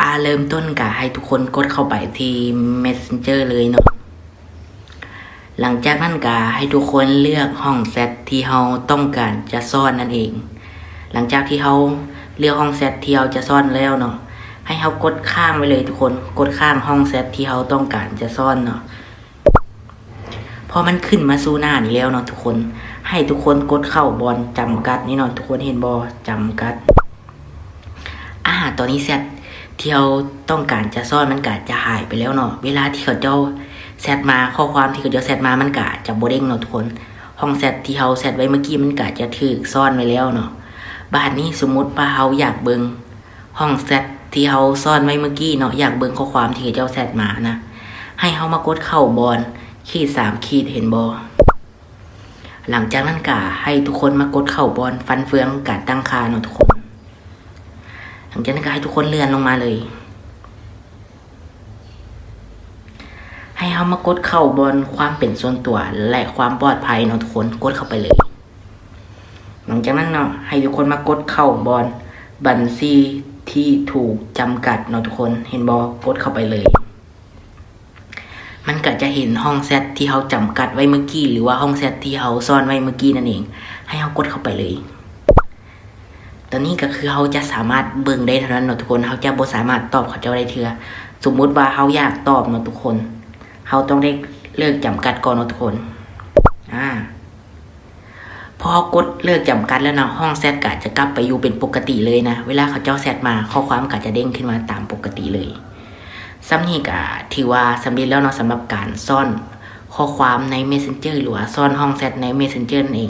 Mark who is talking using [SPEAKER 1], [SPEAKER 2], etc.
[SPEAKER 1] อาเริ่มต้นกะให้ทุกคนกดเข้าไปที่ Messenger เลยเนาะหลังจากนั้นกะให้ทุกคนเลือกห้องแซตที่เราต้องการจะซ่อนนั่นเอง หลังจากที่เราเลือกห้องแซตที่เราจะซ่อนแล้วเนาะให้เรากดข้างไว้เลยทุกคนกดข้างห้องแซตที่เราต้องการจะซ่อนเนาะพอมันขึ้นมาสู่หน้านี้แล้วเนาะทุกคน ให้ทุกคนกดเข้าบอลจำกัดนี่เนาะทุกคนเห็นบอจำกัด อ่าตอนนี้แซต ที่เราต้องการจะซ่อนมันกะจะหายไปแล้วเนาะเวลาที่เขาเจ้าแซตมาข้อความที่เขาเจ้าแซตมามันกะจะโบเด้งเนาะทุกคนห้องแซตที่เราแซตไว้เมื่อกี้มันกะจะถูกซ่อนไว้แล้วเนาะบ้าดนี้สมมติว่าเราอยากเบิงห้องแซตที่เราซ่อนไว้เมื่อกี้เนาะอยากเบิงข้อความที่เขาเจ้าแซตมานะให้เรามากดเข้าบอลขีดสามขีดเห็นบอหลังจากนั้นกะให้ทุกคนมากดเข้าบอลฟันเฟืองกะตั้งคาเนาะทุกคน หลังจากนั้นก็ให้ทุกคนเลื่อนลงมาเลย ให้เขามากดเข้าบนความเป็นส่วนตัวและความปลอดภัยเนาะทุกคนกดเข้าไปเลย หลังจากนั้นเนาะให้ทุกคนมากดเข้าบอลบัญชีที่ถูกจำกัดเนาะทุกคนเห็นบอกดเข้าไปเลย มันก็จะเห็นห้องแซตที่เขาจำกัดไว้เมื่อกี้ หรือว่าห้องแซตที่เขาซ่อนไว้เมื่อกี้นั่นเอง ให้เขากดเข้าไปเลย ตอนนี้ก็คือเขาจะสามารถเบิ่งได้เท่านั้นเนาะทุกคนเขาจะบ่สามารถตอบเขาเจ้าได้เถื่อสมมุติว่าเขาอยากตอบเนาะทุกคนเขาต้องได้เลิกจำกัดก่อนเนาะทุกคนอ่าพอกดเลิกจำกัดแล้วเนาะห้องแซดกะจะกลับไปอยู่เป็นปกติเลยนะ เวลาเขาเจ้าแซดมาข้อความกะจะเด้งขึ้นมาตามปกติเลยซ้ำนี่กะถือว่าสำเร็จแล้วเนาะสำหรับการซ่อนข้อความใน Messenger หรือว่าซ่อนห้องแซดใน Messenger นั่นเอง